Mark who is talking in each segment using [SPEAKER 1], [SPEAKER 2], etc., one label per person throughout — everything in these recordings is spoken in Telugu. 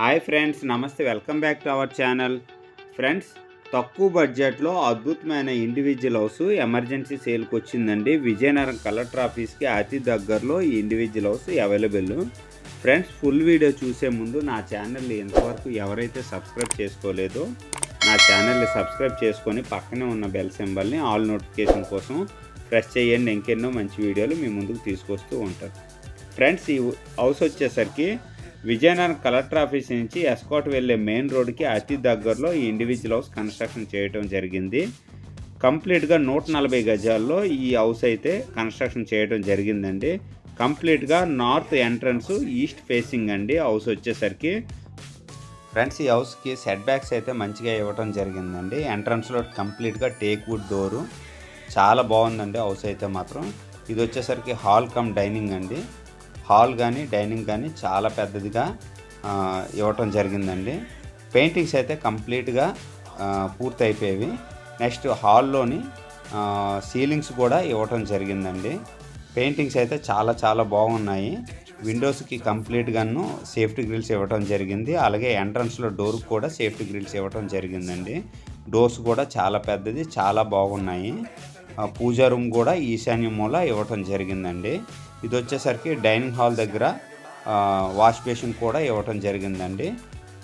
[SPEAKER 1] హాయ్ ఫ్రెండ్స్ నమస్తే welcome back to our channel friends తక్కువ బడ్జెట్లో అద్భుతమైన ఇండివిజువల్ హౌస్ ఎమర్జెన్సీ సేల్కి వచ్చిందండి. విజయనగరం కలెక్టర్ ఆఫీస్కి అతి దగ్గరలో ఈ individual house available friends full video చూసే ముందు నా ఛానల్ని ఇంతవరకు ఎవరైతే సబ్స్క్రైబ్ చేసుకోలేదో నా ఛానల్ని సబ్స్క్రైబ్ చేసుకొని పక్కనే ఉన్న బెల్ సింబల్ని ఆల్ నోటిఫికేషన్ కోసం ప్రెస్ చేయండి. ఇంకెన్నో మంచి వీడియోలు మీ ముందుకు తీసుకొస్తూ ఉంటారు. ఫ్రెండ్స్ ఈ హౌస్ వచ్చేసరికి విజయనగరం కలెక్టర్ ఆఫీస్ నుంచి ఎస్కాట్ వెళ్ళే మెయిన్ రోడ్కి అతి దగ్గరలో ఈ ఇండివిజువల్ హౌస్ కన్స్ట్రక్షన్ చేయడం జరిగింది. కంప్లీట్గా నూట నలభై గజాల్లో ఈ హౌస్ అయితే కన్స్ట్రక్షన్ చేయడం జరిగిందండి. కంప్లీట్గా నార్త్ ఎంట్రన్స్ ఈస్ట్ ఫేసింగ్ అండి హౌస్ వచ్చేసరికి. ఫ్రెండ్స్ ఈ హౌస్కి సెట్ బ్యాక్స్ అయితే మంచిగా ఇవ్వడం జరిగిందండి. ఎంట్రన్స్లో కంప్లీట్గా టేక్ వుడ్ డోరు చాలా బాగుందండి హౌస్ అయితే మాత్రం. ఇది వచ్చేసరికి హాల్ కమ్ డైనింగ్ అండి. హాల్ కానీ డైనింగ్ కానీ చాలా పెద్దదిగా ఇవ్వటం జరిగిందండి. పెయింటింగ్స్ అయితే కంప్లీట్గా పూర్తి అయిపోయేవి నెక్స్ట్ హాల్లోని సీలింగ్స్ కూడా ఇవ్వటం జరిగిందండి. పెయింటింగ్స్ అయితే చాలా చాలా బాగున్నాయి. విండోస్కి కంప్లీట్గాను సేఫ్టీ గ్రిల్స్ ఇవ్వటం జరిగింది. అలాగే ఎంట్రన్స్లో డోర్కి కూడా సేఫ్టీ గ్రిల్స్ ఇవ్వటం జరిగిందండి. డోర్స్ కూడా చాలా పెద్దది చాలా బాగున్నాయి. పూజా రూమ్ కూడా ఈశాన్య మూల ఇవ్వటం జరిగిందండి. ఇది వచ్చేసరికి డైనింగ్ హాల్ దగ్గర వాష్ బేసిన్ కూడా ఇవ్వటం జరిగిందండి.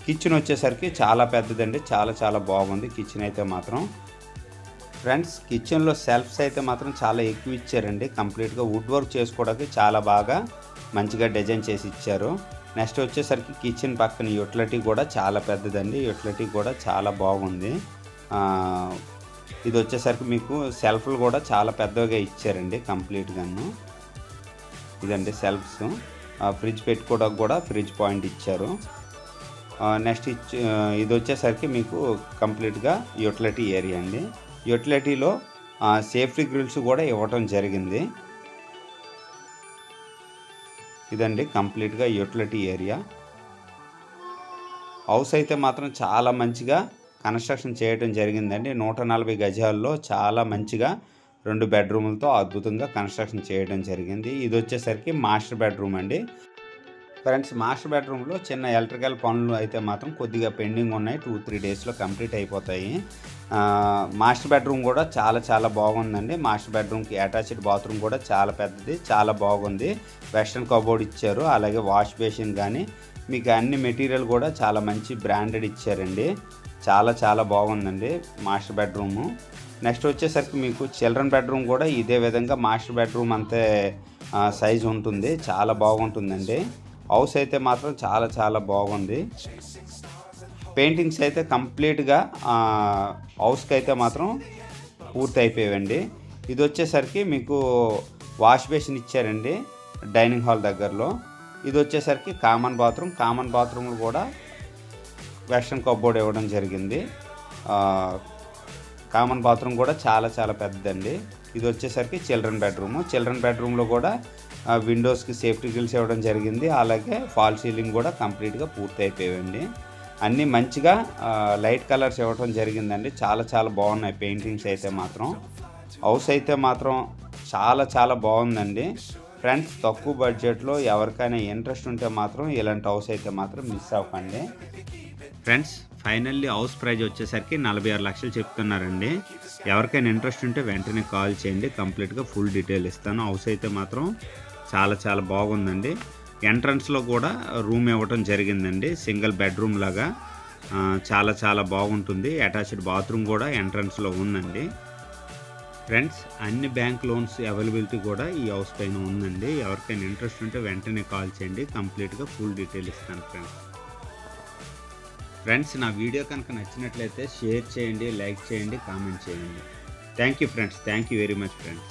[SPEAKER 1] కిచెన్ వచ్చేసరికి చాలా పెద్దదండి చాలా చాలా బాగుంది కిచెన్ అయితే మాత్రం. ఫ్రెండ్స్ కిచెన్లో సెల్ఫ్స్ అయితే మాత్రం చాలా ఎక్కువ ఇచ్చారండి. కంప్లీట్గా వుడ్ వర్క్ చేసుకోవడానికి చాలా బాగా మంచిగా డిజైన్ చేసి ఇచ్చారు. నెక్స్ట్ వచ్చేసరికి కిచెన్ పక్కన యూటిలిటీ కూడా చాలా పెద్దదండి. యూటిలిటీ కూడా చాలా బాగుంది. ఇది వచ్చేసరికి మీకు సెల్ఫ్లు కూడా చాలా పెద్దగా ఇచ్చారండి కంప్లీట్గాను. ఇదండి సెల్ఫ్స్. ఫ్రిడ్జ్ పెట్టుకోవడానికి కూడా ఫ్రిడ్జ్ పాయింట్ ఇచ్చారు. నెక్స్ట్ ఇచ్చి ఇది వచ్చేసరికి మీకు కంప్లీట్గా యూటిలిటీ ఏరియా అండి. యూటిలిటీలో సేఫ్టీ గ్రిల్స్ కూడా ఇవ్వటం జరిగింది. ఇదండి కంప్లీట్గా యూటిలిటీ ఏరియా. హౌస్ అయితే మాత్రం చాలా మంచిగా కన్స్ట్రక్షన్ చేయడం జరిగిందండి. నూట నలభై గజాల్లో చాలా మంచిగా రెండు బెడ్రూములతో అద్భుతంగా కన్స్ట్రక్షన్ చేయడం జరిగింది. ఇది వచ్చేసరికి మాస్టర్ బెడ్రూమ్ అండి. ఫ్రెండ్స్ మాస్టర్ బెడ్రూమ్లో చిన్న ఎలక్ట్రికల్ పనులు అయితే మాత్రం కొద్దిగా పెండింగ్ ఉన్నాయి. టూ త్రీ డేస్లో కంప్లీట్ అయిపోతాయి. మాస్టర్ బెడ్రూమ్ కూడా చాలా చాలా బాగుందండి. మాస్టర్ బెడ్రూమ్కి అటాచ్డ్ బాత్రూమ్ కూడా చాలా పెద్దది చాలా బాగుంది. వెస్ట్రన్ కబోర్డ్ ఇచ్చారు. అలాగే వాష్ బేసిన్ కానీ మీకు అన్ని మెటీరియల్ కూడా చాలా మంచి బ్రాండెడ్ ఇచ్చారండి. చాలా చాలా బాగుందండి మాస్టర్ బెడ్రూము. నెక్స్ట్ వచ్చేసరికి మీకు చిల్డ్రన్ బెడ్రూమ్ కూడా ఇదే విధంగా మాస్టర్ బెడ్రూమ్ అంతే సైజు ఉంటుంది. చాలా బాగుంటుందండి. హౌస్ అయితే మాత్రం చాలా చాలా బాగుంది. పెయింటింగ్స్ అయితే కంప్లీట్గా హౌస్కి అయితే మాత్రం పూర్తి అయిపోయాయండి. ఇది వచ్చేసరికి మీకు వాష్ బేసిన్ ఇచ్చారండి డైనింగ్ హాల్ దగ్గరలో. ఇది వచ్చేసరికి కామన్ బాత్రూమ్. కామన్ బాత్రూమ్లు కూడా వెస్ట్రన్ కబోర్డ్ ఇవ్వడం జరిగింది. కామన్ బాత్రూమ్ కూడా చాలా చాలా పెద్దదండి. ఇది వచ్చేసరికి చిల్డ్రన్ బెడ్రూమ్. చిల్డ్రన్ బెడ్రూమ్లో కూడా విండోస్కి సేఫ్టీ గ్రిల్స్ ఇవ్వడం జరిగింది. అలాగే ఫాల్ సీలింగ్ కూడా కంప్లీట్గా పూర్తి అయిపోయాయండి అన్నీ మంచిగా లైట్ కలర్స్ ఇవ్వడం జరిగిందండి. చాలా చాలా బాగున్నాయి పెయింటింగ్స్ అయితే మాత్రం. హౌస్ అయితే మాత్రం చాలా చాలా బాగుందండి. ఫ్రెండ్స్ తక్కువ బడ్జెట్లో ఎవరికైనా ఇంట్రెస్ట్ ఉంటే మాత్రం ఇలాంటి హౌస్ అయితే మాత్రం మిస్ అవ్వకండి. ఫ్రెండ్స్ ఫైనల్లీ హౌస్ ప్రైజ్ వచ్చేసరికి నలభై ఆరు లక్షలు చెప్తున్నారండి. ఎవరికైనా ఇంట్రెస్ట్ ఉంటే వెంటనే కాల్ చేయండి. కంప్లీట్గా ఫుల్ డీటెయిల్ ఇస్తాను. హౌస్ అయితే మాత్రం చాలా చాలా బాగుందండి. ఎంట్రన్స్లో కూడా రూమ్ ఇవ్వటం జరిగిందండి. సింగిల్ బెడ్రూమ్ లాగా చాలా చాలా బాగుంటుంది. అటాచ్డ్ బాత్రూమ్ కూడా ఎంట్రన్స్లో ఉందండి. ఫ్రెండ్స్ అన్ని బ్యాంక్ లోన్స్ అవైలబిలిటీ కూడా ఈ హౌస్ పైన ఉందండి. ఎవరికైనా ఇంట్రెస్ట్ ఉంటే వెంటనే కాల్ చేయండి. కంప్లీట్గా ఫుల్ డీటెయిల్ ఇస్తాను ఫ్రెండ్స్. ఫ్రెండ్స్ నా వీడియో కనుక నచ్చినట్లయితే షేర్ చేయండి లైక్ చేయండి కామెంట్ చేయండి. Thank you friends thank you very much friends